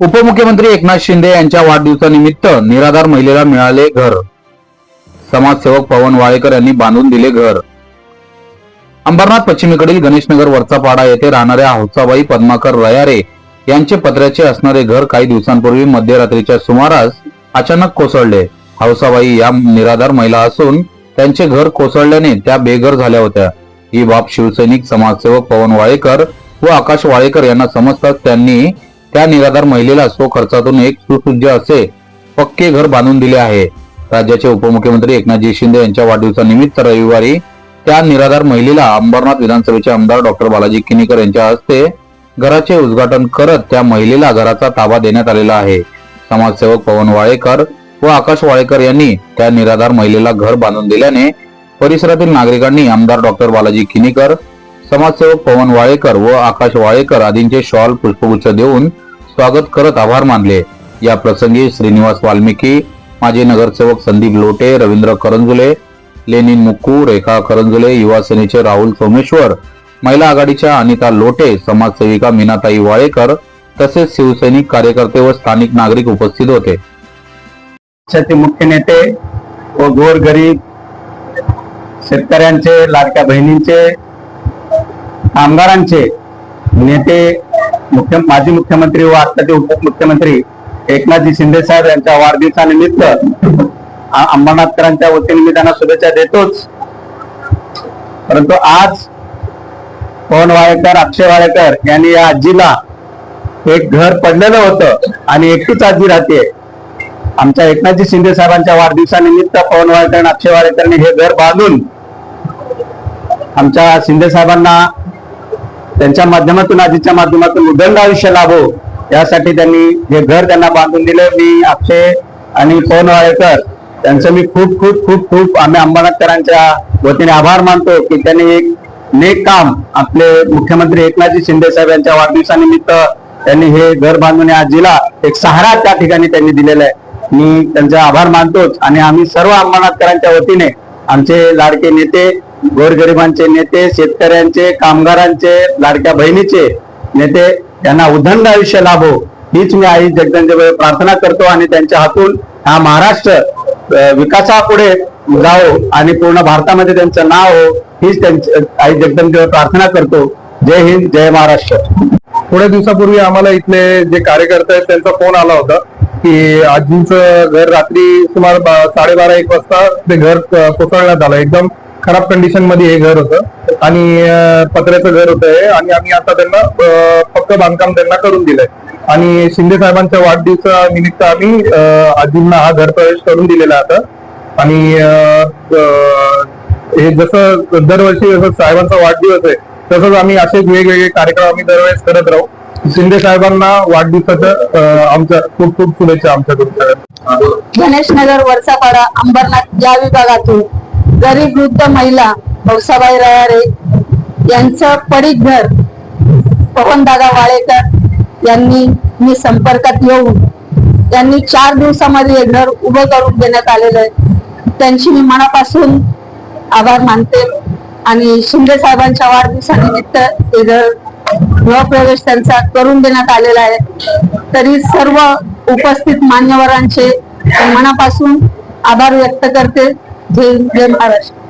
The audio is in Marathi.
उपमुख्यमंत्री एकनाथ शिंदे यांच्या वाढदिवसानिमित्त निराधार महिलेला मिळाले घर. समाजसेवक पवन वाळेकर यांनी बांधून दिले घर. अंबरनाथ पश्चिमेकडील गणेशनगर वरचापाडा येथे राहणाऱ्या हौसाबाई पद्माकर रयारे यांचे पत्र्याचे असणारे घर काही दिवसांपूर्वी मध्यरात्रीच्या सुमारास अचानक कोसळले. हौसाबाई या निराधार महिला असून त्यांचे घर कोसळल्याने त्या बेघर झाल्या होत्या. ही बाब शिवसैनिक समाजसेवक पवन वाळेकर व आकाश वाळेकर यांना समजताच त्यांनी त्या निराधार महिलेला स्वखर्चातून एक सुसज्ज असे पक्के घर बांधून दिले आहे. राज्याचे उपमुख्यमंत्री एकनाथजी शिंदे यांच्या वाढदिवसानिमित्त रविवारी त्या निराधार महिलेला अंबरनाथ विधानसभेचे आमदार डॉक्टर बालाजी किनीकर यांच्या हस्ते घराचे उद्घाटन करत त्या महिलेला घराचा ताबा देण्यात आलेला आहे. समाजसेवक पवन वाळेकर व आकाश वाळेकर यांनी त्या निराधार महिलेला घर बांधून दिल्याने परिसरातील नागरिकांनी आमदार डॉक्टर बालाजी किनीकर समाजसेवक पवन वाळेकर व आकाश वाळेकर आदींचे शॉल पुष्पगुच्छ देऊन स्वागत करत आभार मानले. या प्रसंगी श्रीनिवास वाल्मिकी माजी नगरसेवक संदीप लोटे रवींद्र करंजुले लेनिन मुक्कू रेखा करंजुले युवा सेनेचे राहुल सोमेश्वर महिला आघाडीच्या अनिता लोटे समाजसेविका मीनाताई वाळेकर तसेच शिवसैनिक कार्यकर्ते व स्थानिक नागरिक उपस्थित होते. मुख्य नेते व गोरगरीब शेतकऱ्यांचे लाडक्या बहिणींचे कामगारांचे नेते मुख्य माजी मुख्यमंत्री व आत्ताचे उपमुख्यमंत्री एकनाथजी शिंदे साहेब यांच्या वाढदिवसानिमित्त अंबरनाथकरांच्या वतीने मी त्यांना शुभेच्छा देतोच. परंतु आज पवन वाळेकर अक्षय वाळेकर यांनी या आजीला एक घर पडलेलं होतं आणि एकटीच आजी राहते. आमच्या एकनाथजी शिंदे साहेबांच्या वाढदिवसानिमित्त पवन वाळेकर आणि अक्षय वाळेकरने हे घर बांधून आमच्या शिंदे साहेबांना त्यांच्या माध्यमातून आजीच्या माध्यमातून उदंड आयुष्य लाभो यासाठी त्यांनी हे घर त्यांना बांधून दिले मी अक्षय आणि पवन वाळेकर त्यांचं मी खूप खूप खूप खूप आम्ही अंबानाथकरांच्या वतीने आभार मानतो की त्यांनी एक नेक काम आपले मुख्यमंत्री एकनाथजी शिंदे साहेब यांच्या वाढदिवसानिमित्त त्यांनी हे घर बांधून आजीला एक सहारा त्या ठिकाणी त्यांनी दिलेला आहे. मी त्यांचा आभार मानतोच आणि आम्ही सर्व अंबानाथकरांच्या वतीने आमचे लाडके नेते गोरगरिबांचे नेते शेतकऱ्यांचे कामगारांचे लाडक्या बहिणीचे नेते त्यांना उदंड आयुष्य लाभो हीच मी आई जगदंबेवर प्रार्थना करतो आणि त्यांच्या हातून हा महाराष्ट्र विकासापुढे जावो आणि पूर्ण भारतामध्ये त्यांचं नाव हो हीच त्यांची आई जगदंबेवर प्रार्थना करतो. जय हिंद जय महाराष्ट्र. थोड्या दिवसापूर्वी आम्हाला इथले जे कार्यकर्ते आहेत त्यांचा फोन आला होता की आजींचं घर रात्री सुमार साडेबारा एक वाजता ते घर कोसळण्यात आलं. एकदम खराब कंडिशनमध्ये हे घर होतं. आणि पत्र्याचं घर होतं हे. आणि आम्ही आता त्यांना फक्त पक्क बांधकाम त्यांना करून दिलंय. आणि शिंदे साहेबांच्या वाढदिवसा निमित्त आम्ही आजींना हा घर प्रवेश करून दिलेला आता. आणि हे जसं दरवर्षी जसं साहेबांचा वाढदिवस आहे तसंच आम्ही असेच वेगवेगळे कार्यक्रम आम्ही दरवेळेस करत राहू. शिंदे साहेबांना वाढदिवसाच आमच्या खूप खूप शुभेच्छा आमच्याकडून. गणेशनगर वरसापाडा अंबरनाथ या विभागातून. गरीब वृद्ध महिला हौसाबाई रयारे यांचं पडीक घर पवनदादा वाळेकर यांनी मी संपर्कात येऊन त्यांनी चार दिवसामध्ये हे घर उभं करून देण्यात आलेलं आहे. त्यांची मी मनापासून आभार मानते आणि शिंदे साहेबांच्या वाढदिवसानिमित्त हे घर गृहप्रवेश त्यांचा करून देण्यात आलेला आहे. तरी सर्व उपस्थित मान्यवरांचे मनापासून आभार व्यक्त करते. जय जय महाराष्ट्र